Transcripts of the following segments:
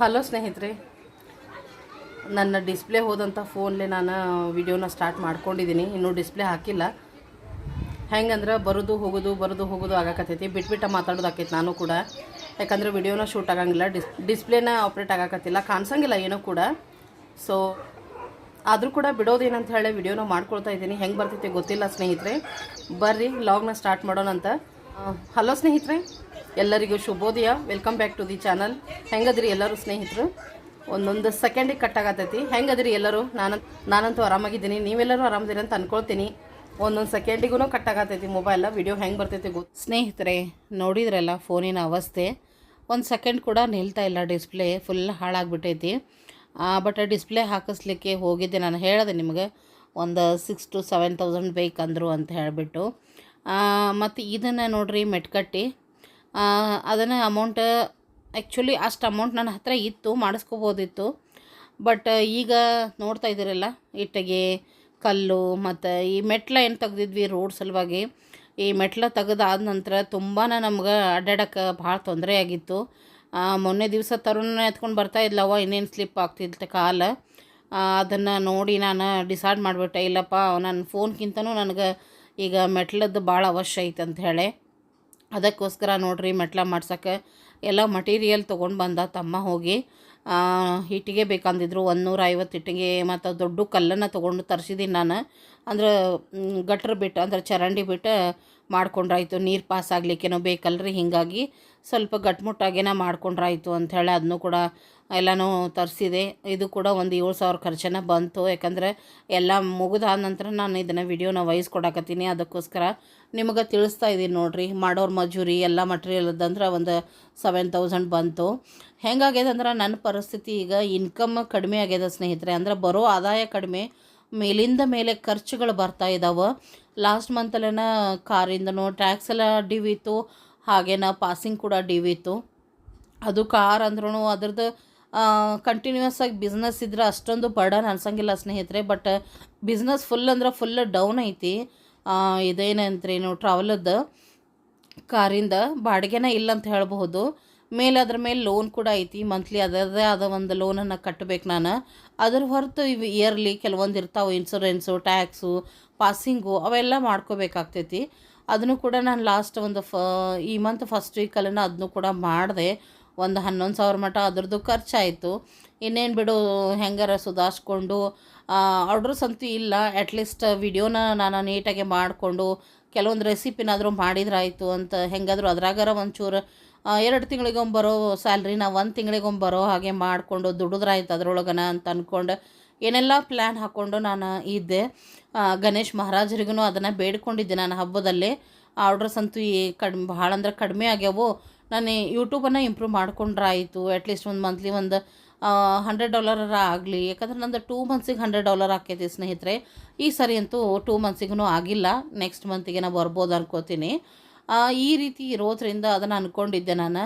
Hello ಸ್ನೇಹಿತರೆ. ನನ್ನ display ಹೋದಂಥ ಫೋನ್ಲೆ ನಾನು ವಿಡಿಯೋನ ಸ್ಟಾರ್ಟ್ ಮಾಡ್ಕೊಂಡಿದ್ದೀನಿ. ಇನ್ನೂ ಡಿಸ್ಪ್ಲೇ ಹಾಕಿಲ್ಲ. ಹೆಂಗಂದ್ರೆ ಬರೋದು ಹೋಗೋದು ಬರೋದು ಹೋಗೋದು ಆಗಾಕತ್ತೈತಿ. ಬಿಟ್ಬಿಟ್ಟು ಮಾತಾಡೋದು ಆಕೈತಿ ನಾನು ಕೂಡ. ಯಾಕಂದ್ರೆ ವಿಡಿಯೋನ ಶೂಟ್ ಆಗಂಗಿಲ್ಲ. ಡಿಸ್, ಡಿಸ್ಪ್ಲೇನ ಆಪ್ರೇಟ್ ಆಗಾಕತ್ತಿಲ್ಲ. ಕಾಣಿಸಂಗಿಲ್ಲ ಏನೂ ಕೂಡ. ಸೊ ಆದರೂ ಕೂಡ ಬಿಡೋದು ಏನಂತ ಹೇಳಿ ವಿಡಿಯೋನ ಮಾಡ್ಕೊಳ್ತಾ ಇದ್ದೀನಿ. ಹೆಂಗೆ ಬರ್ತೈತೆ ಗೊತ್ತಿಲ್ಲ ಸ್ನೇಹಿತರೆ. ಬರ್ರಿ, ಲಾಗ್ನ ಸ್ಟಾರ್ಟ್ ಮಾಡೋಣ ಅಂತ ಹಲೋ ಸ್ನೇಹಿತರೆ. ಎಲ್ಲರಿಗೂ ಶುಭೋದಯ. Welcome back to the channel ಹೆಂಗದ್ರಿ ಎಲ್ಲರೂ ಸ್ನೇಹಿತರು? ಒಂದೊಂದು ಸೆಕೆಂಡಿಗೆ ಕಟ್ಟಾಗತ್ತೈತಿ ಹೆಂಗದ್ರಿ ಎಲ್ಲರೂ? ನಾನು, ನಾನಂತೂ ಆರಾಮಾಗಿದ್ದೀನಿ. ನೀವೆಲ್ಲರೂ ಆರಾಮದಿರಿ ಅಂತ ಅನ್ಕೊಳ್ತೀನಿ. ಒಂದೊಂದು ಸೆಕೆಂಡಿಗೂ ಕಟ್ಟಾಗತ್ತೈತಿ ಮೊಬೈಲ್ ವಿಡಿಯೋ ಹೆಂಗೆ ಬರ್ತೈತಿ ಗೊತ್ತು ಸ್ನೇಹಿತರೆ, ನೋಡಿದ್ರಲ್ಲ ಫೋನಿನ ಅವಸ್ಥೆ. ಒಂದು ಸೆಕೆಂಡ್ ಕೂಡ ನಿಲ್ತಾ ಇಲ್ಲ. ಡಿಸ್ಪ್ಲೇ ಫುಲ್ ಹಾಳಾಗ್ಬಿಟ್ಟೈತಿ. ಬಟ್ ಡಿಸ್ಪ್ಲೇ ಹಾಕಿಸ್ಲಿಕ್ಕೆ ಹೋಗಿದ್ದೆ. ನಾನು ಹೇಳಿದೆ ನಿಮಗೆ, ಒಂದು ಸಿಕ್ಸ್ ಟು ಸೆವೆನ್ ತೌಸಂಡ್ ಬೇಕಂದ್ರು ಅಂತ ಹೇಳಿಬಿಟ್ಟು. ಮತ್ತು ಇದನ್ನು ನೋಡ್ರಿ ಮೆಟ್ಕಟ್ಟಿ. ಅದನ್ನು ಅಮೌಂಟ್ ಆ್ಯಕ್ಚುಲಿ ಅಷ್ಟು ಅಮೌಂಟ್ ನನ್ನ ಹತ್ರ ಇತ್ತು, ಮಾಡಿಸ್ಕೋಬೋದಿತ್ತು. ಬಟ್ ಈಗ ನೋಡ್ತಾ ಇದ್ದೀರಲ್ಲ, ಇಟ್ಟಿಗೆ, ಕಲ್ಲು, ಮತ್ತು ಈ ಮೆಟ್ಲ ಏನು ತೆಗೆದಿದ್ವಿ ರೋಡ್ ಸಲುವಾಗಿ, ಈ ಮೆಟ್ಲ ತೆಗೆದಾದ ನಂತರ ತುಂಬಾ ನಮ್ಗೆ ಅಡ್ಡಾಡಕ್ಕೆ ಭಾಳ ತೊಂದರೆ ಆಗಿತ್ತು. ಮೊನ್ನೆ ದಿವಸ ತರುಣ ಎತ್ಕೊಂಡು ಬರ್ತಾ ಇದ್ಲವ ಇನ್ನೇನು ಸ್ಲಿಪ್ ಆಗ್ತಿತ್ತು ಕಾಲು. ಅದನ್ನು ನೋಡಿ ನಾನು ಡಿಸೈಡ್ ಮಾಡಿಬಿಟ್ಟೆ, ಇಲ್ಲಪ್ಪ ನನ್ನ ಫೋನ್ಗಿಂತನೂ ನನಗೆ ಈಗ ಮೆಟ್ಲದ್ದು ಭಾಳ ಅವಶ್ಯ ಐತೆ ಅಂತ ಹೇಳಿ. ಅದಕ್ಕೋಸ್ಕರ ನೋಡ್ರಿ ಮೆಟ್ಲ ಮಾಡ್ಸೋಕ್ಕೆ ಎಲ್ಲ ಮಟೀರಿಯಲ್ ತೊಗೊಂಡು ಬಂದ ತಮ್ಮ ಹೋಗಿ. ಇಟ್ಟಿಗೆ ಬೇಕಂದಿದ್ರು ನೂರ ಐವತ್ತು ಇಟ್ಟಿಗೆ ಮತ್ತು ದೊಡ್ಡ ಕಲ್ಲನ್ನು ತೊಗೊಂಡು ತರಿಸಿದ್ದೀನಿ ನಾನು. ಅಂದ್ರೆ ಗಟ್ರ ಬಿಟ್ಟು ಅಂದ್ರೆ ಚರಂಡಿ ಬಿಟ್ಟು ಮಾಡ್ಕೊಂಡ್ರಾಯ್ತು, ನೀರು ಪಾಸ್ ಆಗ್ಲಿಕ್ಕೇನೋ ಬೇಕಲ್ರಿ, ಹೀಗಾಗಿ ಸ್ವಲ್ಪ ಗಟ್ಮುಟ್ಟಾಗೇನ ಮಾಡ್ಕೊಂಡ್ರಾಯ್ತು ಅಂಥೇಳಿ ಅದನ್ನು ಕೂಡ ಎಲ್ಲನೂ ತರಿಸಿದೆ. ಇದು ಕೂಡ ಒಂದು ಏಳು ಸಾವಿರ ಖರ್ಚನ ಬಂತು. ಯಾಕಂದರೆ ಎಲ್ಲ ಮುಗಿದಾದ ನಂತರ ನಾನು ಇದನ್ನು ವಿಡಿಯೋನ ವಹಿಸ್ಕೊಡಕತ್ತೀನಿ ಅದಕ್ಕೋಸ್ಕರ ನಿಮಗೆ ತಿಳಿಸ್ತಾ ಇದ್ದೀನಿ ನೋಡಿರಿ. ಮಾಡೋರು ಮಜೂರಿ, ಎಲ್ಲ ಮಟೀರಿಯಲ್ ಅದಂದ್ರೆ ಒಂದು ಸೆವೆನ್ ತೌಸಂಡ್ ಬಂತು. ಹೆಂಗಾಗ್ಯದ ಅಂದ್ರೆ ನನ್ನ ಪರಿಸ್ಥಿತಿ ಈಗ ಇನ್ಕಮ್ ಕಡಿಮೆ ಆಗ್ಯದ ಸ್ನೇಹಿತರೆ, ಅಂದ್ರೆ ಬರೋ ಆದಾಯ ಕಡಿಮೆ ಮೇಲಿಂದ ಮೇಲೆ ಖರ್ಚುಗಳು ಬರ್ತಾ ಇದ್ದಾವೆ ಲಾಸ್ಟ್ ಮಂತಲ್ಲೇನ ಕಾರಿಂದನು ಟ್ಯಾಕ್ಸ್ ಎಲ್ಲ ಡಿವಿತ್ತು, ಹಾಗೇನ ಪಾಸಿಂಗ್ ಕೂಡ ಡಿವಿತ್ತು. ಅದು ಕಾರ್ ಅಂದ್ರೂ ಅದ್ರದ್ದು ಕಂಟಿನ್ಯೂಸ್ ಆಗಿ ಬಿಸ್ನೆಸ್ ಇದ್ರೆ ಅಷ್ಟೊಂದು ಬರ್ಡನ್ ಅನ್ಸಂಗಿಲ್ಲ ಸ್ನೇಹಿತರೆ ಬಟ್ ಬಿಸ್ನೆಸ್ ಫುಲ್ ಅಂದ್ರೆ ಫುಲ್ ಡೌನ್ ಐತಿ. ಇದೇನಂತ್ರಿ ಇದೇನಂತ್ರೇನು ಟ್ರಾವೆಲದ್ದು ಕಾರಿಂದ ಬಾಡಿಗೆನ ಇಲ್ಲ ಅಂತ ಹೇಳಬಹುದು. ಮೇಲೆ ಅದ್ರ ಮೇಲೆ ಲೋನ್ ಕೂಡ ಐತಿ ಮಂತ್ಲಿ ಅದರದೇ ಆದ ಒಂದು ಲೋನನ್ನು ಕಟ್ಟಬೇಕು ನಾನು. ಅದ್ರ ಹೊರತು ಇವು ಇಯರ್ಲಿ ಕೆಲವೊಂದು ಇರ್ತಾವೆ ಇನ್ಸೂರೆನ್ಸು ಟ್ಯಾಕ್ಸು ಪಾಸಿಂಗು ಅವೆಲ್ಲ ಮಾಡ್ಕೋಬೇಕಾಗ್ತೈತಿ. ಅದನ್ನು ಕೂಡ ನಾನು ಲಾಸ್ಟ್ ಒಂದು ಫ, ಈ ಮಂತ್ ಫಸ್ಟ್ ವೀಕಲ್ಲೇ ಅದನ್ನು ಕೂಡ ಮಾಡಿದೆ. ಒಂದು ಹನ್ನೊಂದು ಸಾವಿರ ಮಟ ಅದ್ರದ್ದು ಖರ್ಚಾಯಿತು. ಇನ್ನೇನು ಬಿಡು, ಹೆಂಗಾರ ಸುಧಾರಿಸ್ಕೊಂಡು ಆರ್ಡ್ರಸ್ ಅಂತೂ ಇಲ್ಲ. ಅಟ್ಲೀಸ್ಟ್ ವಿಡಿಯೋನ ನಾನು ನೀಟಾಗಿ ಮಾಡಿಕೊಂಡು, ಕೆಲವೊಂದು ರೆಸಿಪಿನಾದರೂ ಮಾಡಿದ್ರಾಯಿತು ಅಂತ ಹೆಂಗಾದರೂ ಅದ್ರಾಗಾರ ಒಂಚೂರು ಎರಡು ತಿಂಗಳಿಗೊಮ್ಮೆ ಬರೋ ಸ್ಯಾಲ್ರಿನ ಒಂದು ತಿಂಗಳಿಗೊಮ್ಮೆ ಬರೋ ಹಾಗೆ ಮಾಡಿಕೊಂಡು ದುಡಿದ್ರಾಯ್ತು ಅದ್ರೊಳಗನ ಅಂತ ಅಂದ್ಕೊಂಡು ಏನೆಲ್ಲ ಪ್ಲ್ಯಾನ್ ಹಾಕ್ಕೊಂಡು ನಾನು ಇದ್ದೆ. ಗಣೇಶ್ ಮಹಾರಾಜರಿಗೂ ಅದನ್ನು ಬೇಡ್ಕೊಂಡಿದ್ದೆ ನಾನು ಹಬ್ಬದಲ್ಲಿ. ಆರ್ಡ್ರಸ್ ಅಂತೂ ಕಡಿಮೆ, ಭಾಳ ಅಂದ್ರೆ ಕಡಿಮೆ ಆಗ್ಯಾವು. ನಾನು ಯೂಟ್ಯೂಬನ್ನು ಇಂಪ್ರೂವ್ ಮಾಡ್ಕೊಂಡ್ರಾಯಿತು. ಅಟ್ಲೀಸ್ಟ್ ಒಂದು ಮಂತ್ಲಿ ಒಂದು ಹಂಡ್ರೆಡ್ ಡಾಲರ ಆಗಲಿ. ಯಾಕಂದ್ರೆ ನಂದು ಟೂ ಮಂತ್ಸಿಗೆ ಹಂಡ್ರೆಡ್ ಡಾಲರ್ ಆಕೈತಿ ಸ್ನೇಹಿತರೆ. ಈ ಸರಿ ಅಂತೂ ಟೂ ಮಂತ್ಸಿಗೂ ಆಗಿಲ್ಲ. ನೆಕ್ಸ್ಟ್ ಮಂತಿಗೆ ನಾ ಬರ್ಬೋದು ಅನ್ಕೋತೀನಿ. ಈ ರೀತಿ ಇರೋದ್ರಿಂದ ಅದನ್ನು ಅಂದ್ಕೊಂಡಿದ್ದೆ ನಾನು.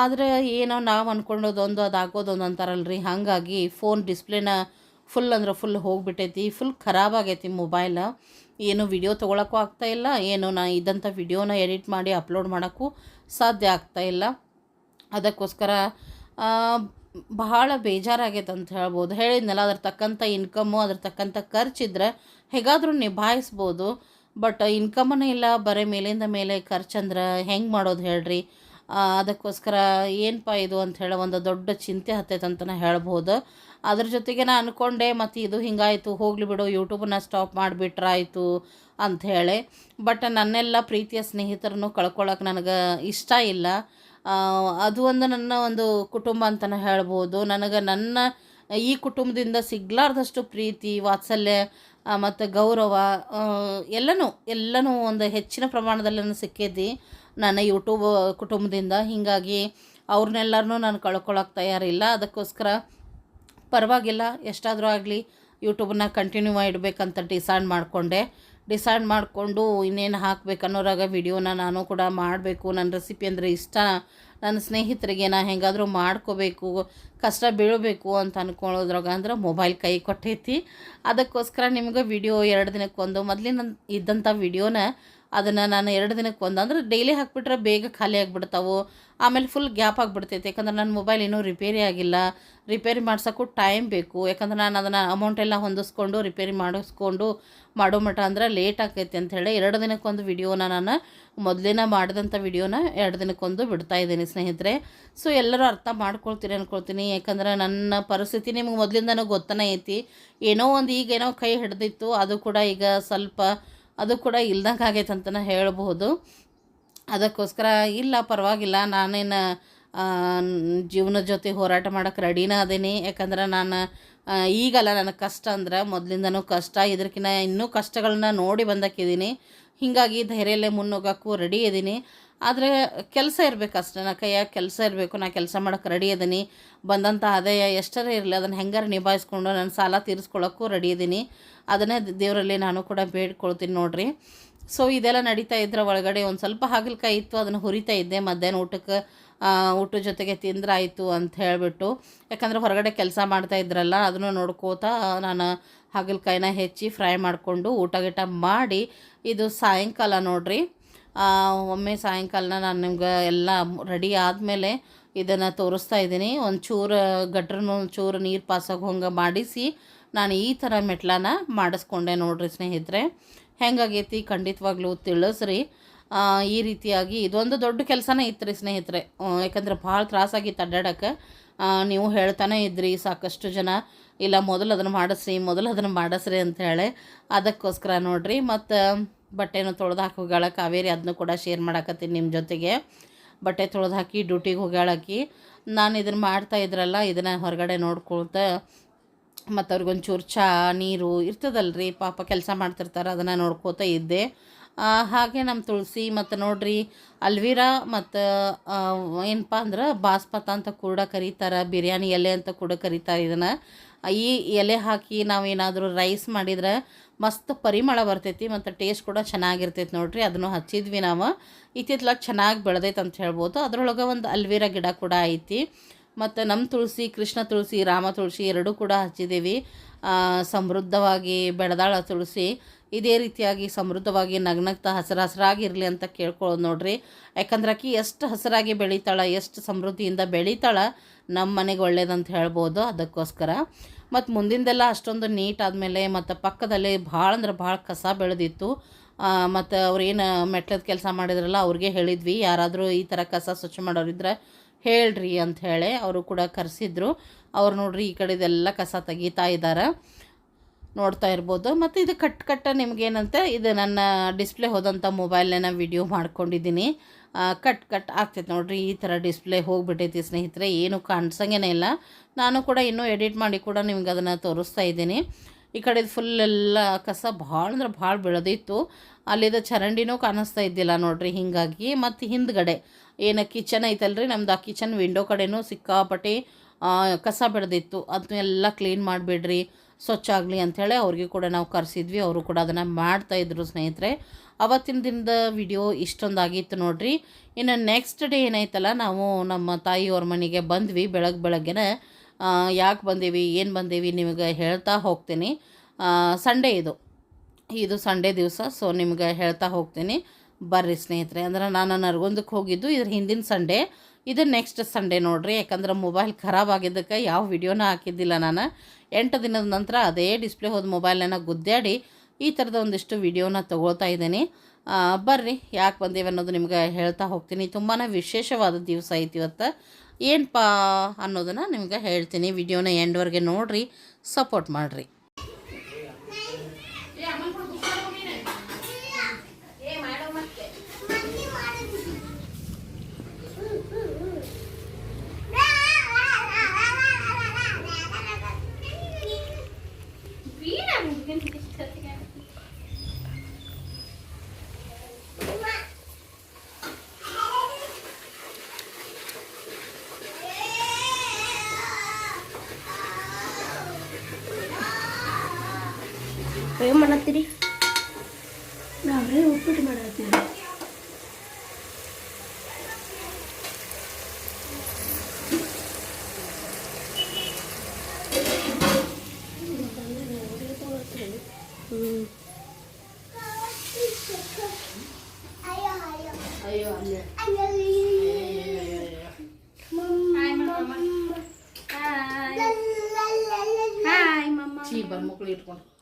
ಆದರೆ ಏನೋ ನಾವು ಅಂದ್ಕೊಂಡೋದೊಂದು ಅದು ಆಗೋದೊಂದು ಅಂತಾರಲ್ರಿ. ಹಾಗಾಗಿ ಫೋನ್ ಡಿಸ್ಪ್ಲೇನ ಫುಲ್ ಅಂದ್ರೆ ಫುಲ್ ಹೋಗ್ಬಿಟ್ಟೈತಿ ಫುಲ್ ಖರಾಬಾಗೈತಿ ಮೊಬೈಲ್ ಏನು ವಿಡಿಯೋ ತೊಗೊಳಕ್ಕೂ ಆಗ್ತಾಯಿಲ್ಲ ಏನು ನಾ ಇದ್ದಂಥ ವಿಡಿಯೋನ ಎಡಿಟ್ ಮಾಡಿ ಅಪ್ಲೋಡ್ ಮಾಡೋಕ್ಕೂ ಸಾಧ್ಯ ಆಗ್ತಾ ಇಲ್ಲ. ಅದಕ್ಕೋಸ್ಕರ ಬಹಳ ಬೇಜಾರಾಗೈತೆ ಅಂತ ಹೇಳ್ಬೋದು. ಹೇಳಿದ್ನಲ್ಲ, ಅದ್ರ ತಕ್ಕಂಥ ಇನ್ಕಮ್ಮು ಅದ್ರ ತಕ್ಕಂಥ ಖರ್ಚಿದ್ರೆ ಹೇಗಾದರೂ ನಿಭಾಯಿಸ್ಬೋದು. ಬಟ್ ಇನ್ಕಮನೇ ಇಲ್ಲ, ಬರೀ ಮೇಲಿಂದ ಮೇಲೆ ಖರ್ಚಂದ್ರೆ ಹೆಂಗೆ ಮಾಡೋದು ಹೇಳ್ರಿ? ಅದಕ್ಕೋಸ್ಕರ ಏನಪ್ಪ ಇದು ಅಂತ ಹೇಳಿ ಒಂದು ದೊಡ್ಡ ಚಿಂತೆ ಹತ್ತೈತೆ ಅಂತಲೇ ಹೇಳ್ಬೋದು. ಅದ್ರ ಜೊತೆಗೆ ನಾನು ಅಂದ್ಕೊಂಡೆ ಮತ್ತು ಇದು ಹಿಂಗಾಯಿತು, ಹೋಗಲಿ ಬಿಡು ಯೂಟ್ಯೂಬನ್ನ ಸ್ಟಾಪ್ ಮಾಡಿಬಿಟ್ರಾಯಿತು ಅಂಥೇಳಿ ಬಟ್ ನನ್ನೆಲ್ಲ ಪ್ರೀತಿಯ ಸ್ನೇಹಿತರನ್ನು ಕಳ್ಕೊಳ್ಳೋಕೆ ನನಗೆ ಇಷ್ಟ ಇಲ್ಲ. ಅದು ಒಂದು ನನ್ನ ಒಂದು ಕುಟುಂಬ ಅಂತಲೇ ಹೇಳ್ಬೋದು. ನನಗೆ ನನ್ನ ಈ ಕುಟುಂಬದಿಂದ ಸಿಗ್ಲಾರ್ದಷ್ಟು ಪ್ರೀತಿ, ವಾತ್ಸಲ್ಯ ಮತ್ತು ಗೌರವ ಎಲ್ಲನೂ ಎಲ್ಲನೂ ಒಂದು ಹೆಚ್ಚಿನ ಪ್ರಮಾಣದಲ್ಲಿ ಸಿಕ್ಕೈತಿ ನನ್ನ ಯೂಟ್ಯೂಬ್ ಕುಟುಂಬದಿಂದ ಹೀಗಾಗಿ ಅವ್ರನ್ನೆಲ್ಲರನ್ನೂ ನಾನು ಕಳ್ಕೊಳಕ್ಕೆ ತಯಾರಿಲ್ಲ. ಅದಕ್ಕೋಸ್ಕರ ಪರವಾಗಿಲ್ಲ, ಎಷ್ಟಾದರೂ ಆಗಲಿ ಯೂಟ್ಯೂಬನ್ನ ಕಂಟಿನ್ಯೂ ಇಡಬೇಕಂತ ಡಿಸೈಡ್ ಮಾಡಿಕೊಂಡೆ. ಡಿಸೈಡ್ ಮಾಡಿಕೊಂಡು ಇನ್ನೇನು ಹಾಕ್ಬೇಕು ಅನ್ನೋರಾಗ ವಿಡಿಯೋನ ನಾನು ಕೂಡ ಮಾಡಬೇಕು. ನನ್ನ ರೆಸಿಪಿ ಅಂದರೆ ಇಷ್ಟ. ನನ್ನ ಸ್ನೇಹಿತರಿಗೆ ನಾನು ಹೆಂಗಾದರೂ ಮಾಡ್ಕೋಬೇಕು, ಕಷ್ಟ ಬೀಳಬೇಕು ಅಂತ ಅಂದ್ಕೊಳ್ಳೋದ್ರಾಗ ಅಂದ್ರೆ ಮೊಬೈಲ್ ಕೈ ಕೊಟ್ಟೈತಿ. ಅದಕ್ಕೋಸ್ಕರ ನಿಮ್ಗೆ ವಿಡಿಯೋ ಎರಡು ದಿನಕ್ಕೊಂದು ಮೊದಲಿನ ಇದ್ದಂಥ ವಿಡಿಯೋನ ಅದನ್ನು ನಾನು ಎರಡು ದಿನಕ್ಕೆ ಒಂದು ಅಂದ್ರೆ ಡೈಲಿ ಹಾಕ್ಬಿಟ್ರೆ ಬೇಗ ಖಾಲಿ ಆಗಿಬಿಡ್ತಾವೆ. ಆಮೇಲೆ ಫುಲ್ ಗ್ಯಾಪ್ ಆಗಿಬಿಡ್ತೈತೆ. ಯಾಕಂದ್ರೆ ನನ್ನ ಮೊಬೈಲ್ ಇನ್ನೂ ರಿಪೇರಿ ಆಗಿಲ್ಲ. ರಿಪೇರಿ ಮಾಡ್ಸೋಕ್ಕೂ ಟೈಮ್ ಬೇಕು. ಯಾಕಂದ್ರೆ ನಾನು ಅದನ್ನು ಅಮೌಂಟ್ ಎಲ್ಲ ಹೊಂದಿಸ್ಕೊಂಡು ರಿಪೇರಿ ಮಾಡಿಸ್ಕೊಂಡು ಮಾಡೋ ಮಟ ಅಂದ್ರೆ ಲೇಟ್ ಆಕೈತಿ ಹೇಳಿ ಎರಡು ದಿನಕ್ಕೊಂದು ವಿಡಿಯೋನ ನಾನು ಮೊದಲಿನ ಮಾಡಿದಂಥ ವಿಡಿಯೋನ ಎರಡು ದಿನಕ್ಕೊಂದು ಬಿಡ್ತಾ ಇದ್ದೀನಿ ಸ್ನೇಹಿತರೆ. ಸೊ ಎಲ್ಲರೂ ಅರ್ಥ ಮಾಡ್ಕೊಳ್ತೀರಿ ಅಂದ್ಕೊಳ್ತೀನಿ ಯಾಕಂದ್ರೆ ನನ್ನ ಪರಿಸ್ಥಿತಿ ನಿಮ್ಗೆ ಮೊದಲಿಂದನೂ ಗೊತ್ತನೇ ಐತಿ. ಏನೋ ಒಂದು ಈಗೇನೋ ಕೈ ಹಿಡ್ದಿತ್ತು. ಅದು ಕೂಡ ಈಗ ಸ್ವಲ್ಪ ಅದು ಕೂಡ ಇಲ್ದಂಗೆ ಆಗೈತೆ ಅಂತಲೇ ಹೇಳಬಹುದು. ಅದಕ್ಕೋಸ್ಕರ ಇಲ್ಲ, ಪರವಾಗಿಲ್ಲ. ನಾನೇನು ಜೀವನದ ಜೊತೆ ಹೋರಾಟ ಮಾಡೋಕೆ ರೆಡಿನೇ ಅದೇನಿ. ಯಾಕಂದ್ರೆ ನಾನು ಈಗಲ್ಲ ನನಗೆ ಕಷ್ಟ ಅಂದ್ರೆ ಮೊದಲಿಂದನೂ ಕಷ್ಟ. ಇದ್ರಕ್ಕಿಂತ ಇನ್ನೂ ಕಷ್ಟಗಳನ್ನ ನೋಡಿ ಬಂದಕ್ಕಿದ್ದೀನಿ ಹೀಗಾಗಿ ಧೈರ್ಯಲ್ಲೇ ಮುನ್ನೋಗೋಕ್ಕೂ ರೆಡಿ ಇದ್ದೀನಿ ಆದರೆ ಕೆಲಸ ಇರಬೇಕು ಅಷ್ಟೇ. ನಾ ಕೈಯಾಗ ಕೆಲಸ ಇರಬೇಕು, ನಾ ಕೆಲಸ ಮಾಡೋಕ್ಕೆ ರೆಡಿ ಇದ್ದೀನಿ ಬಂದಂಥ ಆದಾಯ ಎಷ್ಟರ ಇರಲಿ, ಅದನ್ನು ಹೆಂಗಾರು ನಿಭಾಯಿಸ್ಕೊಂಡು ನಾನು ಸಾಲ ತೀರಿಸ್ಕೊಳ್ಳೋಕ್ಕೂ ರೆಡಿ ಇದ್ದೀನಿ ಅದನ್ನೇ ದೇವರಲ್ಲಿ ನಾನು ಕೂಡ ಬೇಡ್ಕೊಳ್ತೀನಿ ನೋಡಿರಿ. ಸೊ ಇದೆಲ್ಲ ನಡೀತಾ ಇದ್ರ ಒಳಗಡೆ ಒಂದು ಸ್ವಲ್ಪ ಹಾಗಲಕಾಯಿ ಇತ್ತು, ಅದನ್ನು ಹುರಿತಾ ಇದ್ದೆ. ಮಧ್ಯಾಹ್ನ ಊಟಕ್ಕೆ ಊಟದ ಜೊತೆಗೆ ತಿಂದ್ರಾಯಿತು ಅಂತ ಹೇಳಿಬಿಟ್ಟು. ಯಾಕಂದರೆ ಹೊರಗಡೆ ಕೆಲಸ ಮಾಡ್ತಾ ಇದ್ರಲ್ಲ, ಅದನ್ನು ನೋಡ್ಕೋತಾ ನಾನು ಹಾಗಲಕಾಯಿನ ಹೆಚ್ಚಿ ಫ್ರೈ ಮಾಡಿಕೊಂಡು ಊಟ ಗೀಟ ಮಾಡಿ, ಇದು ಸಾಯಂಕಾಲ ನೋಡ್ರಿ. ಒಮ್ಮೆ ಸಾಯಂಕಾಲ ನಾನು ನಿಮ್ಗೆ ಎಲ್ಲ ರೆಡಿ ಆದಮೇಲೆ ಇದನ್ನು ತೋರಿಸ್ತಾ ಇದ್ದೀನಿ. ಒಂದು ಚೂರು ಗಟ್ರನು ಚೂರು ನೀರು ಪಾಸಾಗೋ ಹಂಗೆ ಮಾಡಿಸಿ ನಾನು ಈ ಥರ ಮೆಟ್ಲನ ಮಾಡಿಸ್ಕೊಂಡೆ ನೋಡಿರಿ ಸ್ನೇಹಿತರೆ. ಹೆಂಗಾಗೈತಿ? ಖಂಡಿತವಾಗ್ಲೂ ತಿಳಿಸ್ರಿ. ಈ ರೀತಿಯಾಗಿ ಇದೊಂದು ದೊಡ್ಡ ಕೆಲಸನೇ ಇತ್ತು ಸ್ನೇಹಿತರೆ. ಯಾಕಂದ್ರೆ ಭಾಳ ತ್ರಾಸಾಗಿತ್ತು ಅಡ್ಡಾಡಕ್ಕೆ ನೀವು ಹೇಳ್ತಾನೆ ಇದ್ರಿ ಸಾಕಷ್ಟು ಜನ, ಇಲ್ಲ ಮೊದಲು ಅದನ್ನು ಮಾಡಿಸ್ರಿ, ಮೊದಲು ಅದನ್ನು ಮಾಡಿಸ್ರಿ ಅಂತ ಹೇಳಿ. ಅದಕ್ಕೋಸ್ಕರ ನೋಡಿರಿ. ಮತ್ತು ಬಟ್ಟೆನೂ ತೊಳೆದು ಹಾಕಿ ಹೋಗ್ಯಾಳ ಕಾವೇರಿ ಅದನ್ನು ಕೂಡ ಶೇರ್ ಮಾಡಾಕತ್ತೀನಿ ನಿಮ್ಮ ಜೊತೆಗೆ. ಬಟ್ಟೆ ತೊಳೆದು ಹಾಕಿ ಡ್ಯೂಟಿಗೆ ಹೋಗ್ಯಾಳಕ್ಕಿ ನಾನು ಇದನ್ನು ಮಾಡ್ತಾ ಇದ್ರಲ್ಲ, ಇದನ್ನು ಹೊರಗಡೆ ನೋಡ್ಕೊಳ್ತಾ ಮತ್ತು ಅವ್ರಿಗೊಂಚೂರು ಚಾ, ನೀರು ಇರ್ತದಲ್ರಿ, ಪಾಪ ಕೆಲಸ ಮಾಡ್ತಿರ್ತಾರೆ, ಅದನ್ನು ನೋಡ್ಕೋತಾ ಇದ್ದೆ. ಹಾಗೆ ನಮ್ಮ ತುಳಸಿ ಮತ್ತು ನೋಡ್ರಿ, ಅಲ್ವೀರಾ ಮತ್ತು ಏನಪ್ಪ ಅಂದ್ರೆ ಬಾಸ್ಪತ ಅಂತ ಕೂಡ ಕರೀತಾರೆ, ಬಿರಿಯಾನಿ ಎಲೆ ಅಂತ ಕೂಡ ಕರೀತಾರೆ ಇದನ್ನು. ಈ ಎಲೆ ಹಾಕಿ ನಾವೇನಾದರೂ ರೈಸ್ ಮಾಡಿದ್ರೆ ಮಸ್ತ್ ಪರಿಮಳ ಬರ್ತೈತಿ, ಮತ್ತು ಟೇಸ್ಟ್ ಕೂಡ ಚೆನ್ನಾಗಿರ್ತೈತಿ ನೋಡ್ರಿ. ಅದನ್ನು ಹಚ್ಚಿದ್ವಿ ನಾವು. ಇತ್ತಿತ್ಲಾಗ ಚೆನ್ನಾಗಿ ಬೆಳೆದೈತೆ ಅಂತ ಹೇಳ್ಬೋದು. ಅದರೊಳಗೆ ಒಂದು ಅಲ್ವೀರ ಗಿಡ ಕೂಡ ಐತಿ. ಮತ್ತು ನಮ್ಮ ತುಳಸಿ, ಕೃಷ್ಣ ತುಳಸಿ, ರಾಮ ತುಳಸಿ ಎರಡೂ ಕೂಡ ಹಚ್ಚಿದ್ದೀವಿ ಸಮೃದ್ಧವಾಗಿ ಬೆಳೆದಾಳ ತುಳಸಿ. ಇದೇ ರೀತಿಯಾಗಿ ಸಮೃದ್ಧವಾಗಿ ನಗ್ನಗ್ತಾ ಹಸಿರು ಹಸಿರಾಗಿರಲಿ ಅಂತ ಕೇಳ್ಕೊಳ್ಳೋದು ನೋಡ್ರಿ. ಯಾಕಂದ್ರೆ ಆಕಿ ಎಷ್ಟು ಹಸಿರಾಗಿ ಬೆಳೀತಾಳೆ, ಎಷ್ಟು ಸಮೃದ್ಧಿಯಿಂದ ಬೆಳೀತಾಳೆ ನಮ್ಮ ಮನೆಗೆ ಒಳ್ಳೇದಂತ ಹೇಳ್ಬೋದು ಅದಕ್ಕೋಸ್ಕರ. ಮತ್ತು ಮುಂದಿಂದೆಲ್ಲ ಅಷ್ಟೊಂದು ನೀಟ್ ಆದಮೇಲೆ ಮತ್ತು ಪಕ್ಕದಲ್ಲಿ ಭಾಳ ಅಂದ್ರೆ ಭಾಳ ಕಸ ಬೆಳೆದಿತ್ತು. ಮತ್ತು ಅವ್ರೇನು ಮೆಟ್ಲದ ಕೆಲಸ ಮಾಡಿದ್ರಲ್ಲ, ಅವ್ರಿಗೆ ಹೇಳಿದ್ವಿ. ಯಾರಾದರೂ ಈ ಥರ ಕಸ ಸ್ವಚ್ಛ ಮಾಡೋರಿದ್ರೆ ಹೇಳ್ರಿ ಅಂತ ಹೇಳಿ ಅವರು ಕೂಡ ಕರೆಸಿದ್ರು. ಅವ್ರು ನೋಡ್ರಿ ಈ ಕಡೆದೆಲ್ಲ ಕಸ ತೆಗಿತಾ ಇದ್ದಾರೆ ನೋಡ್ತಾ ಇರ್ಬೋದು. ಮತ್ತು ಇದು ಕಟ್ ಕಟ್ಟ ನಿಮಗೇನಂತೆ, ಇದು ನನ್ನ ಡಿಸ್ಪ್ಲೇ ಹೋದಂಥ ಮೊಬೈಲ್ನ ವಿಡಿಯೋ ಮಾಡ್ಕೊಂಡಿದ್ದೀನಿ. ಕಟ್ ಕಟ್ ಆಗ್ತೈತೆ ನೋಡಿರಿ, ಈ ಥರ ಡಿಸ್ಪ್ಲೇ ಹೋಗಿಬಿಟ್ಟೈತಿ ಸ್ನೇಹಿತರೆ, ಏನು ಕಾಣಿಸಂಗೇನೆ ಇಲ್ಲ. ನಾನು ಕೂಡ ಇನ್ನೂ ಎಡಿಟ್ ಮಾಡಿ ಕೂಡ ನಿಮ್ಗೆ ಅದನ್ನು ತೋರಿಸ್ತಾ ಇದ್ದೀನಿ. ಈ ಕಡೆ ಫುಲ್ಲೆಲ್ಲ ಕಸ ಭಾಳ ಅಂದ್ರೆ ಭಾಳ ಬೆಳೆದಿತ್ತು. ಅಲ್ಲಿದ ಚರಂಡಿನೂ ಕಾಣಿಸ್ತಾ ಇದ್ದಿಲ್ಲ ನೋಡಿರಿ, ಹೀಗಾಗಿ. ಮತ್ತು ಹಿಂದ್ಗಡೆ, ಏನು ಕಿಚನ್ ಐತಲ್ರಿ, ನಮ್ದು ಆ ಕಿಚನ್ ವಿಂಡೋ ಕಡೆನೂ ಸಿಕ್ಕಾಪಟ್ಟೆ ಕಸ ಬೆಳೆದಿತ್ತು. ಅದನ್ನೆಲ್ಲ ಕ್ಲೀನ್ ಮಾಡಿಬಿಡ್ರಿ. ಸ್ವಚ್ಛ ಆಗಲಿ ಅಂಥೇಳಿ ಅವ್ರಿಗೆ ಕೂಡ ನಾವು ಕರೆಸಿದ್ವಿ. ಅವರು ಕೂಡ ಅದನ್ನು ಮಾಡ್ತಾಯಿದ್ರು ಸ್ನೇಹಿತರೆ. ಅವತ್ತಿನ ದಿನದ ವಿಡಿಯೋ ಇಷ್ಟೊಂದಾಗಿತ್ತು ನೋಡ್ರಿ. ಇನ್ನು ನೆಕ್ಸ್ಟ್ ಡೇ ಏನಾಯ್ತಲ್ಲ ನಾವು ನಮ್ಮ ತಾಯಿಯವ್ರ ಮನೆಗೆ ಬಂದ್ವಿ. ಬೆಳಗ್ಗೆ ಬೆಳಗ್ಗೆನೆ ಯಾಕೆ ಬಂದೀವಿ, ಏನು ಬಂದೀವಿ ನಿಮಗೆ ಹೇಳ್ತಾ ಹೋಗ್ತೀನಿ. ಸಂಡೇ ಇದು. ಇದು ಸಂಡೇ ದಿವಸ ಸೊ ನಿಮ್ಗೆ ಹೇಳ್ತಾ ಹೋಗ್ತೀನಿ. ಬರ್ರಿ ಸ್ನೇಹಿತರೆ. ಅಂದ್ರೆ ನಾನು ನರ್ಗೊಂದಕ್ಕೆ ಹೋಗಿದ್ದು, ಇದ್ರ ಹಿಂದಿನ ಸಂಡೇ ಇದು ನೆಕ್ಸ್ಟ್ ಸಂಡೇ ನೋಡ್ರಿ, ಯಾಕಂದ್ರೆ ಮೊಬೈಲ್ ಖರಾಬ್ ಆಗಿದ್ದಕ್ಕೆ ಯಾವ ವಿಡಿಯೋನ ಹಾಕಿದ್ದಿಲ್ಲ ನಾನು. ಎಂಟು ದಿನದ ನಂತರ ಅದೇ ಡಿಸ್ಪ್ಲೇ ಹೋದ ಮೊಬೈಲನ್ನು ಗುದ್ದಾಡಿ ಈ ಥರದ ಒಂದಿಷ್ಟು ವಿಡಿಯೋನ ತೊಗೊಳ್ತಾ ಇದ್ದೀನಿ. ಬರ್ರಿ, ಯಾಕೆ ಬಂದೇವೆ ಅನ್ನೋದು ನಿಮ್ಗೆ ಹೇಳ್ತಾ ಹೋಗ್ತೀನಿ. ತುಂಬಾ ವಿಶೇಷವಾದ ದಿವಸ ಐತಿ ಇವತ್ತು. ಏನಪ್ಪ ಅನ್ನೋದನ್ನು ನಿಮ್ಗೆ ಹೇಳ್ತೀನಿ. ವಿಡಿಯೋನ ಎಂಡ್ವರೆಗೆ ನೋಡಿರಿ ಸಪೋರ್ಟ್ ಮಾಡಿರಿ. Hai, mama. Hai, mama. Hai, mama. Hai, mama. Hai, mama. Hai, mama. Hai, mama. Hai. Hai, mama. Hai. Hai, mama. Hai, mama.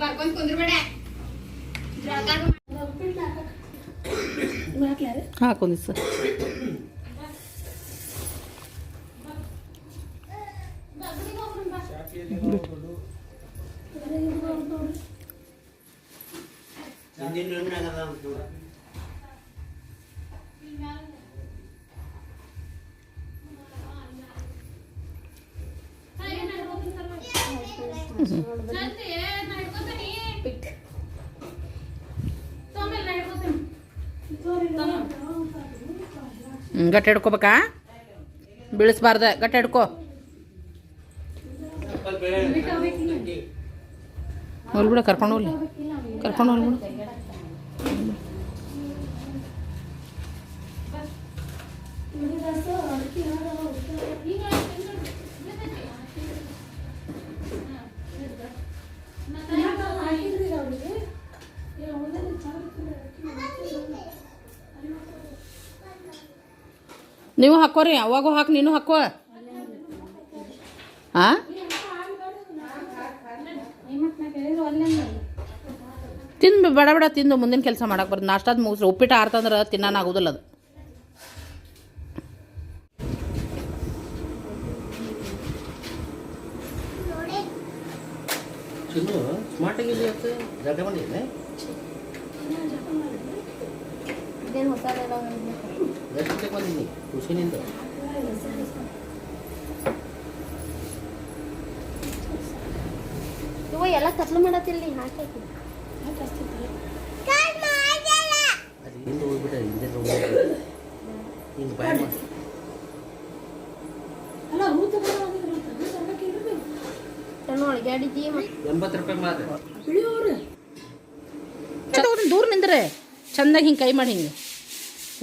ಏಯ್ ಹಾಕೊಂದಿ ಸರ್. ಗಟ್ಟಿ ಹಿಡ್ಕೋಬೇಕಾ? ಬೀಳಿಸ್ಬಾರ್ದ ಗಟ್ಟಿ ಹಿಡ್ಕೋ. ಹೋಲ್ಬಿಡ ಕರ್ಕೊಂಡು ಹೋಗ್ಲಿ. ಕರ್ಕೊಂಡು ಹೋಗ್ಲಿ ಬಿಡು. ನೀವು ಹಾಕೋರಿ ಅವಾಗೂ ಹಾಕಿ, ನೀನು ಹಾಕೋ. ತಿಂದು ಬಡ ಬಡ, ತಿಂದು ಮುಂದಿನ ಕೆಲಸ ಮಾಡಕ್ಕೆ ಬರ್ತದೆ. ನಾಷ್ಟಾದ ಮುಗಿಸ್ರಿ ಉಪ್ಪಿಟ್ಟು ಆರ್ತಂದ್ರೆ ಆಗುದಿಲ್ಲ ಅದು. ಸ್ಮಾರ್ಟ್ ಆಗಿ ಜಗ ಬಂದಿದ್ದೆ ಇದೇನು ಹೊಸ ಎಷ್ಟು ಬಂದಿದ್ದೀನಿ ಖುಷಿನಿಂದ ಇವ ಎಲ್ಲ ಕತ್ಲು ಮಾಡತ್ತಿಲ್ಲ ಹಾಕಿ ಅದು ಹಿಂದೆ ಹೋಗ್ಬಿಟ್ಟ ಹಿಂದೆ ಹಿಂಗೆ ಬಾಯ್ ಮಾಡಿ ನೋಡಿ ಅಡಿಗೆ ಎಂಬತ್ತು ರೂಪಾಯಿ ಮಾತ್ರ ಅದನ್ನ ದೂರ ನಿಂದ್ರೆ ಚಂದಾಗಿ ಹಿಂಗೆ ಕೈ ಮಾಡಿ ಹಿಂಗೆ.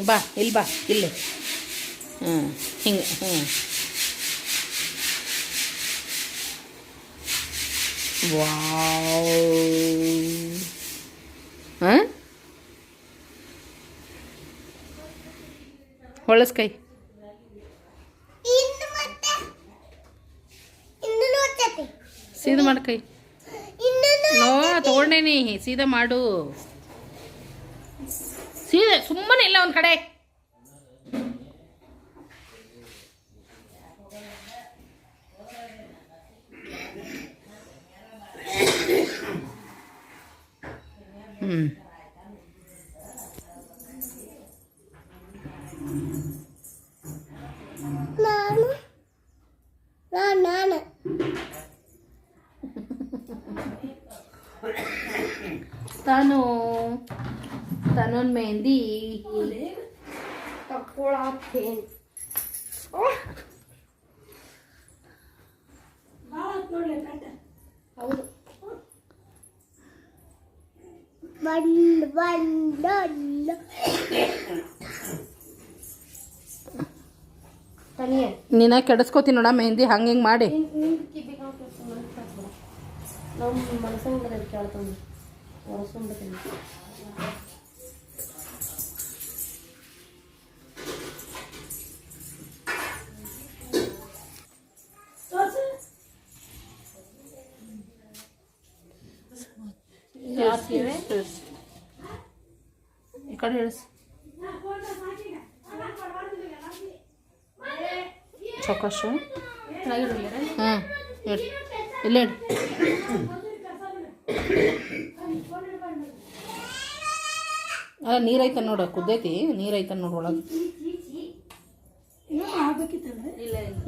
ಬಾ ಇಲ್ಲಿ ಬಾ ಇಲ್ಲಿ. ಹ್ಞೂ ಹಿಂಗೆ. ಹ್ಞೂ ವಾವ್. ಹಾಂ ಹೊಳಸ್ ಕೈ. ಸೀದಾ ಮಾಡು ಕೈ. ನೋ ತಗೊಂಡೇನಿ ಸೀದಾ ಮಾಡು. ಸೀದಾ ಸುಮ್ಮನೆ ಇಲ್ಲ ಒಂದು ಕಡೆ ಹ್ಞೂ ನಾನು ನಾನು ನಾನು ತಾನು ತನೊಂದು ಮೆಹಂದಿ ತಗೊಳತ್ತೇನೆ ಹೌದು ಬಂಡ್ ಬಂಡಲ್ಲ ತನಿಯೇ ನೀನ ಕೆಡಿಸ್ಕೋತೀನಿ ನೋಡ ಮೆಹಂದಿ ಹಂಗೆ ಹಿಂಗೆ ಮಾಡಿ ನಾವು ಮನಸ್ಸಂಗ್ ಕೇಳ್ತಾನೆ ಒರೆಸ್ಕೊಂಡ್ಬಿಡ್ತೀನಿ ಈ ಕಡೆ ಇಳಿಸ್. ಚೌಕಾಶು ಹ್ಞೂ ಇಡಿ. ಇಲ್ಲೇ ಇಡಿ. ಅಲ್ಲ ನೀರೈತ ನೋಡ ಕುದ್ದೈತಿ. ನೀರೈತ ನೋಡು ಒಳಗೆ.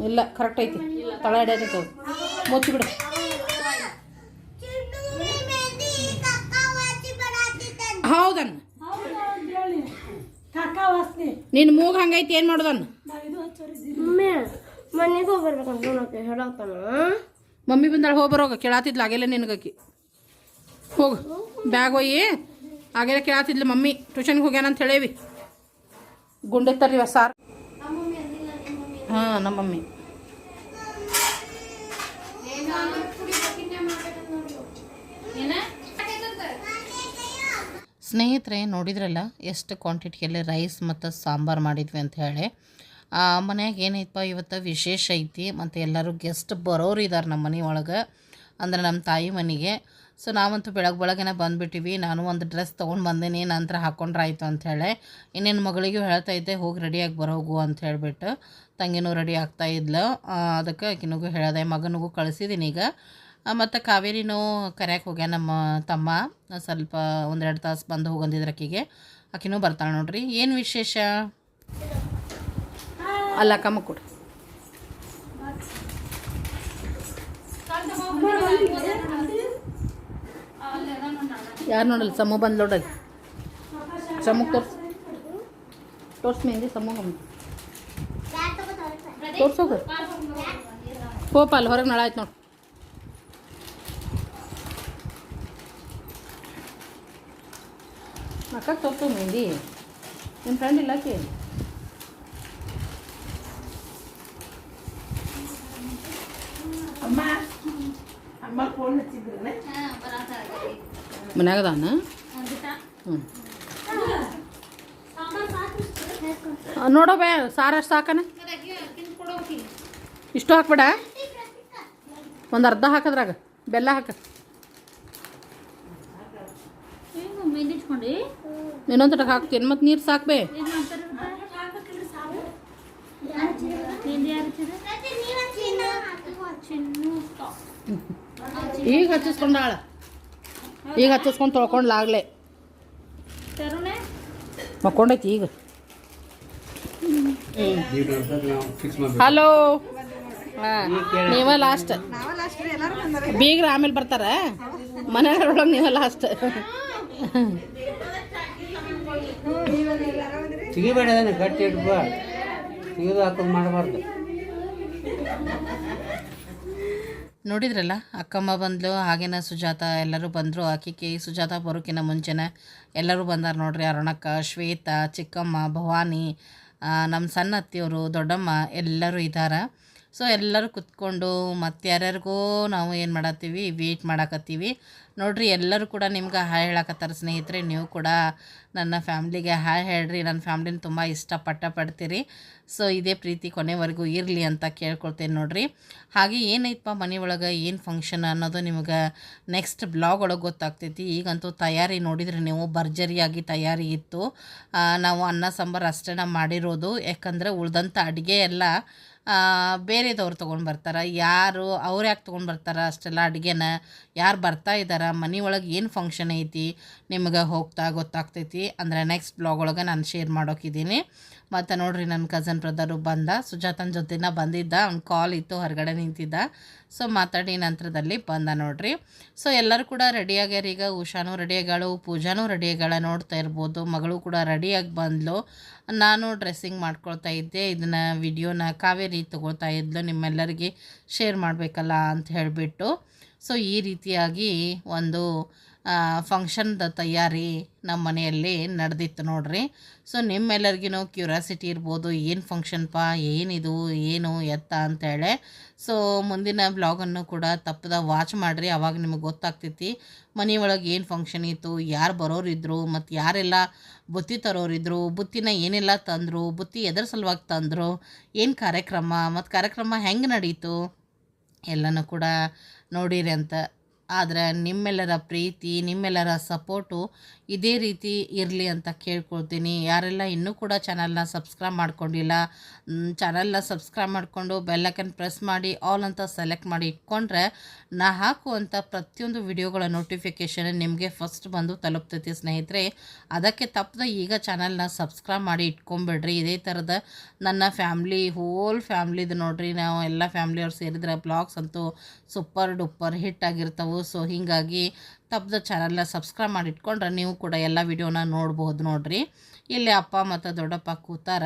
ಇಲ್ಲ ಕರೆಕ್ಟ್ ಐತಿ. ತಳ ಹಿಡಿಯತೈತೆ ಮುಚ್ಚಿ ಬಿಡು. ಹೌದನ್ನ ನಿನ್ನ ಮೂಗ ಹಂಗೈತಿ ಏನು ಮಾಡೋದನ್ನ ಮಮ್ಮಿ ಮನೆಗೆ ಹೋಗ್ಬರ್ಬೇಕಂತ ಹೇಳತ್ತಾನ ಮಮ್ಮಿ ಬಂದಾಳ ಹೋಗಿ ಬರೋಗ ಕೇಳಾತಿದ್ಲ ಆಗೇಲೆ ನಿನಗಕ್ಕಿ ಹೋಗು ಬ್ಯಾಗ್ ಹೋಯಿ ಆಗೇಲೆ ಕೇಳಾತಿದ್ಲ ಮಮ್ಮಿ. ಟ್ಯೂಷನ್ಗೆ ಹೋಗ್ಯಾನ ಅಂತ ಹೇಳೇವಿ. ಗುಂಡೆ ತರ್ರಿ ಸಾರ್ ಹಾಂ ನಮ್ಮ ಮಮ್ಮಿ ಸ್ನೇಹಿತರೆ, ನೋಡಿದ್ರಲ್ಲ ಎಷ್ಟು ಕ್ವಾಂಟಿಟಿಯಲ್ಲಿ ರೈಸ್ ಮತ್ತು ಸಾಂಬಾರು ಮಾಡಿದ್ವಿ ಅಂತ ಹೇಳಿ. ಮನೆಯಾಗ ಏನೈತಪ್ಪ, ಇವತ್ತು ವಿಶೇಷ ಐತಿ ಮತ್ತು ಎಲ್ಲರೂ ಗೆಸ್ಟ್ ಬರೋರು ಇದ್ದಾರೆ ನಮ್ಮ ಮನೆ ಒಳಗೆ, ಅಂದ್ರೆ ನಮ್ಮ ತಾಯಿ ಮನೆಗೆ. ಸೊ ನಾವಂತೂ ಬೆಳಗ್ಗೆ ಬೆಳಗ್ಗೆನೇ ಬಂದುಬಿಟ್ಟಿವಿ. ನಾನು ಒಂದು ಡ್ರೆಸ್ ತೊಗೊಂಡು ಬಂದೀನಿ, ನಂತರ ಹಾಕ್ಕೊಂಡ್ರೆ ಆಯಿತು ಅಂಥೇಳಿ ಇನ್ನೇನು ಮಗಳಿಗೂ ಹೇಳ್ತಾ ಇದ್ದೆ, ಹೋಗಿ ರೆಡಿಯಾಗಿ ಬರೋಗು ಅಂತ ಹೇಳಿಬಿಟ್ಟು. ತಂಗಿನೂ ರೆಡಿ ಆಗ್ತಾ ಇದ್ಲು. ಅದಕ್ಕೆ ಆಕಿನಿಗೂ ಹೇಳಿದೆ, ಮಗನಿಗೂ ಕಳಿಸಿದ್ದೀನಿ ಈಗ. ಮತ್ತು ಕಾವೇರಿನೂ ಕರೆಯಕ್ಕೆ ಹೋಗ್ಯ ನಮ್ಮ ತಮ್ಮ. ಸ್ವಲ್ಪ ಒಂದೆರಡು ತಾಸು ಬಂದು ಹೋಗಂದಿದ್ರೆ ಆಕಿಗೆ ಆಕಿನೂ ಬರ್ತಾಳೆ ನೋಡ್ರಿ. ಏನು ವಿಶೇಷ? ಅಲ್ಲ, ಕಮ್ಮ ಕೊಡು. ಯಾರು ನೋಡಲ್ಲ? ಸಮೂ ಬಂದು ನೋಡಲ್ಲ ಸಮು ತೋರ್ಸ್. ತೋರ್ಸ್ ತೋರ್ಸೋಗ ಹೋಪ ಅಲ್ಲಿ ಹೊರಗೆ ನಳ ಆಯ್ತು ನೋಡಿ. ಅಕ್ಕ? ತೋರ್ಸು ಮೆಹಂದಿ ನಿಮ್ಮ ಫ್ರೆಂಡ್ ಇಲ್ಲ ಕೇ ಮನ್ಯಾಗ ಅದಾನ ಹ್ಞೂ ನೋಡೋ ಬೇ ಸಾರಷ್ಟು ಸಾಕನ? ಇಷ್ಟು ಹಾಕ್ಬೇಡ? ಒಂದು ಅರ್ಧ ಹಾಕದ್ರಾಗ ಬೆಲ್ಲ ಹಾಕ. ಇನ್ನೊಂದು ತಟಕ್ ಹಾಕ್ತೀನಿ. ಮತ್ತು ನೀರು ಸಾಕ್ಬೇ. ಈಗ ಹಚ್ಚಿಸ್ಕೊಂಡಾಳ ಈಗ ಹಚ್ಚಿಸ್ಕೊಂಡು ತೊಳ್ಕೊಂಡ್ಲಾಗ್ಲೆ ಮಕ್ಕೊಂಡೈತಿ ಈಗ. ಹಲೋ ಹಾಂ, ನೀವ ಲಾಸ್ಟ್ ಬೀಗ್ರ ಆಮೇಲೆ ಬರ್ತಾರ? ಮನೆಯೊಳಗೆ ನೀವ ಲಾಸ್ಟ್ ತೆಗಿಬೇಡ ಗಟ್ಟಿ ತೆಗೆದು ಹಾಕೋದು ಮಾಡಬಾರ್ದು. ನೋಡಿದ್ರಲ್ಲ, ಅಕ್ಕಮ್ಮ ಬಂದ್ಲು, ಹಾಗೇನ ಸುಜಾತ, ಎಲ್ಲರೂ ಬಂದರು. ಆಕಿಗೆ ಸುಜಾತ ಬರೋಕಿನ ಮುಂಚೆನೆ ಎಲ್ಲರೂ ಬಂದಾರ ನೋಡ್ರಿ. ಅರುಣಕ್ಕ, ಶ್ವೇತಾ, ಚಿಕ್ಕಮ್ಮ, ಭವಾನಿ ನಮ್ಮ ಸಣ್ಣ ಅತ್ತಿಯವರು, ದೊಡ್ಡಮ್ಮ ಎಲ್ಲರೂ ಇದ್ದಾರೆ ಸೊ ಎಲ್ಲರೂ ಕುತ್ಕೊಂಡು ಮತ್ತು ಯಾರ್ಯಾರಿಗೋ ನಾವು ಏನು ಮಾಡತ್ತೀವಿ ವೇಟ್ ಮಾಡಕತ್ತೀವಿ. ನೋಡ್ರಿ, ಎಲ್ಲರೂ ಕೂಡ ನಿಮ್ಗೆ ಹಾಯ್ ಹೇಳಕತ್ತಾರ ಸ್ನೇಹಿತರೆ. ನೀವು ಕೂಡ ನನ್ನ ಫ್ಯಾಮ್ಲಿಗೆ ಹಾಯ್ ಹೇಳ್ರಿ. ನನ್ನ ಫ್ಯಾಮ್ಲಿನ ತುಂಬ ಇಷ್ಟಪಟ್ಟ ಪಡ್ತೀರಿ. ಸೊ ಇದೇ ಪ್ರೀತಿ ಕೊನೆವರೆಗೂ ಇರಲಿ ಅಂತ ಕೇಳ್ಕೊಳ್ತೇನೆ ನೋಡ್ರಿ. ಹಾಗೆ ಏನೈತಪ್ಪ ಮನೆ ಒಳಗೆ, ಏನು ಫಂಕ್ಷನ್ ಅನ್ನೋದು ನಿಮ್ಗೆ ನೆಕ್ಸ್ಟ್ ಬ್ಲಾಗ್ ಒಳಗೆ ಗೊತ್ತಾಗ್ತೈತಿ. ಈಗಂತೂ ತಯಾರಿ ನೋಡಿದರೆ ನೀವು ಭರ್ಜರಿಯಾಗಿ ತಯಾರಿ ಇತ್ತು. ನಾವು ಅನ್ನ, ಸಾಂಬಾರು ಅಷ್ಟೇ ಮಾಡಿರೋದು. ಯಾಕಂದರೆ ಉಳ್ದಂಥ ಅಡುಗೆ ಎಲ್ಲ ಬೇರೆದವ್ರು ತೊಗೊಂಡು ಬರ್ತಾರೆ. ಯಾರು, ಅವ್ರು ಯಾಕೆ ತೊಗೊಂಡು ಬರ್ತಾರೆ ಅಷ್ಟೆಲ್ಲ ಅಡುಗೆನ? ಯಾರು ಬರ್ತಾ ಇದ್ದಾರೆ ಮನೆ ಒಳಗೆ ಏನು ಫಂಕ್ಷನ್ ಐತಿ? ನಿಮಗೆ ಹೋಗ್ತಾ ಗೊತ್ತಾಗ್ತೈತಿ. ಅಂದರೆ ನೆಕ್ಸ್ಟ್ ಬ್ಲಾಗ್ ಒಳಗೆ ನಾನು ಶೇರ್ ಮಾಡೋಕಿದ್ದೀನಿ ಮತ್ತು ನೋಡ್ರಿ ನನ್ನ ಕಸನ್ ಬ್ರದರು ಬಂದ, ಸುಜಾತನ ಜೊತೆನ ಬಂದಿದ್ದ, ಅವ್ನು ಕಾಲ್ ಇತ್ತು, ಹೊರಗಡೆ ನಿಂತಿದ್ದ. ಸೊ ಮಾತಾಡಿ ನಂತರದಲ್ಲಿ ಬಂದ ನೋಡ್ರಿ. ಸೊ ಎಲ್ಲರೂ ಕೂಡ ರೆಡಿಯಾಗ್ಯಾರ ಈಗ. ಉಷಾನೂ ರೆಡಿಯಾಗಳು ಪೂಜಾನೂ ರೆಡಿಯಾಗಳ ನೋಡ್ತಾ ಇರ್ಬೋದು. ಮಗಳು ಕೂಡ ರೆಡಿಯಾಗಿ ಬಂದ್ಲು. ನಾನು ಡ್ರೆಸ್ಸಿಂಗ್ ಮಾಡ್ಕೊಳ್ತಾ ಇದ್ದೆ. ಇದನ್ನು ವಿಡಿಯೋನ ಕಾವೇರಿ ತೊಗೊಳ್ತಾ ಇದ್ಲು. ನಿಮ್ಮೆಲ್ಲರಿಗೆ ಶೇರ್ ಮಾಡಬೇಕಲ್ಲ ಅಂತ ಹೇಳಿಬಿಟ್ಟು. ಸೊ ಈ ರೀತಿಯಾಗಿ ಒಂದು ಫಂಕ್ಷನ್ದ ತಯಾರಿ ನಮ್ಮ ಮನೆಯಲ್ಲಿ ನಡೆದಿತ್ತು ನೋಡ್ರಿ. ಸೊ ನಿಮ್ಮೆಲ್ಲರಿಗೂ ಕ್ಯೂರಿಯಾಸಿಟಿ ಇರ್ಬೋದು, ಏನು ಫಂಕ್ಷನ್ಪ ಏನಿದು, ಏನು ಎತ್ತ ಅಂತೇಳಿ. ಸೊ ಮುಂದಿನ ಬ್ಲಾಗನ್ನು ಕೂಡ ತಪ್ಪದ ವಾಚ್ ಮಾಡಿರಿ, ಅವಾಗ ನಿಮಗೆ ಗೊತ್ತಾಗ್ತೈತಿ ಮನೆ ಒಳಗೆ ಏನು ಫಂಕ್ಷನ್ ಇತ್ತು, ಯಾರು ಬರೋರಿದ್ರು ಮತ್ತು ಯಾರೆಲ್ಲ ಬುತ್ತಿ ತರೋರಿದ್ರು ಬುತ್ತಿನ ಏನೆಲ್ಲ ತಂದರು, ಬುತ್ತಿ ಎದ್ರ ಸಲುವಾಗಿ ತಂದರು, ಏನು ಕಾರ್ಯಕ್ರಮ, ಮತ್ತು ಕಾರ್ಯಕ್ರಮ ಹೆಂಗೆ ನಡೀತು, ಎಲ್ಲನೂ ಕೂಡ ನೋಡಿರಿ ಅಂತ ಆದರೆ ನಿಮ್ಮೆಲ್ಲರ ಪ್ರೀತಿ, ನಿಮ್ಮೆಲ್ಲರ ಸಪೋರ್ಟು ಇದೇ ರೀತಿ ಇರಲಿ ಅಂತ ಕೇಳ್ಕೊಳ್ತೀನಿ. ಯಾರೆಲ್ಲ ಇನ್ನೂ ಕೂಡ ಚಾನಲ್ನ ಸಬ್ಸ್ಕ್ರೈಬ್ ಮಾಡ್ಕೊಂಡಿಲ್ಲ ಚಾನಲ್ನ ಸಬ್ಸ್ಕ್ರೈಬ್ ಮಾಡಿಕೊಂಡು ಬೆಲ್ಲಕನ್ ಪ್ರೆಸ್ ಮಾಡಿ, ಆಲ್ ಅಂತ ಸೆಲೆಕ್ಟ್ ಮಾಡಿ ಇಟ್ಕೊಂಡ್ರೆ ನಾ ಹಾಕುವಂಥ ಪ್ರತಿಯೊಂದು ವಿಡಿಯೋಗಳ ನೋಟಿಫಿಕೇಷನ್ ನಿಮಗೆ ಫಸ್ಟ್ ಬಂದು ತಲುಪ್ತೈತಿ ಸ್ನೇಹಿತರೆ. ಅದಕ್ಕೆ ತಪ್ಪದೆ ಈಗ ಚಾನಲ್ನ ಸಬ್ಸ್ಕ್ರೈಬ್ ಮಾಡಿ ಇಟ್ಕೊಂಬಿಡ್ರಿ. ಇದೇ ಥರದ ನನ್ನ ಫ್ಯಾಮ್ಲಿ, ಹೋಲ್ ಫ್ಯಾಮ್ಲಿದು ನೋಡಿರಿ. ನಾವು ಎಲ್ಲ ಫ್ಯಾಮ್ಲಿಯವ್ರು ಸೇರಿದ್ರೆ ಬ್ಲಾಗ್ಸ್ ಅಂತೂ ಸೂಪರ್ ಡೂಪರ್ ಹಿಟ್ ಆಗಿರ್ತವೆ. ಸೊ ಹೀಗಾಗಿ ತಪ್ಪದ ಚಾನಲ್ನ ಸಬ್ಸ್ಕ್ರೈಬ್ ಮಾಡಿ ಇಟ್ಕೊಂಡ್ರೆ ನೀವು ಕೂಡ ಎಲ್ಲ ವಿಡಿಯೋನ ನೋಡ್ಬೋದು ನೋಡ್ರಿ. ಇಲ್ಲಿ ಅಪ್ಪ ಮತ್ತು ದೊಡ್ಡಪ್ಪ ಕೂತಾರ.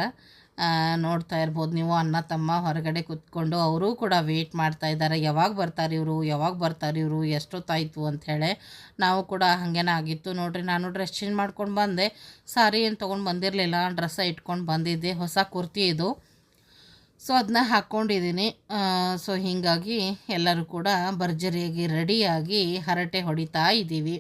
ನೋಡ್ತಾ ಇರ್ಬೋದು ನೀವು ಅಣ್ಣ, ತಮ್ಮ ಹೊರಗಡೆ ಕೂತ್ಕೊಂಡು ಅವರು ಕೂಡ ವೆಯ್ಟ್ ಮಾಡ್ತಾ ಇದ್ದಾರೆ. ಯಾವಾಗ ಬರ್ತಾರೆ ಇವರು? ಯಾವಾಗ ಬರ್ತಾರೆ ಇವರು? ಎಷ್ಟೊತ್ತಾಯಿತು ಅಂಥೇಳಿ ನಾವು ಕೂಡ ಹಾಗೇನ ಆಗಿತ್ತು ನೋಡ್ರಿ. ನಾನು ಡ್ರೆಸ್ ಚೇಂಜ್ ಮಾಡ್ಕೊಂಡು ಬಂದೆ. ಸಾರಿ ಏನು ತೊಗೊಂಡು ಬಂದಿರಲಿಲ್ಲ. ಡ್ರೆಸ್ಸ ಇಟ್ಕೊಂಡು ಬಂದಿದ್ದೆ. ಹೊಸ ಕುರ್ತಿ ಇದು. ಸೊ ಅದನ್ನ ಹಾಕ್ಕೊಂಡಿದ್ದೀನಿ ಸೊ ಹೀಗಾಗಿ ಎಲ್ಲರೂ ಕೂಡ ಭರ್ಜರಿಯಾಗಿ ರೆಡಿಯಾಗಿ ಹರಟೆ ಹೊಡಿತಾ ಇದ್ದೀವಿ.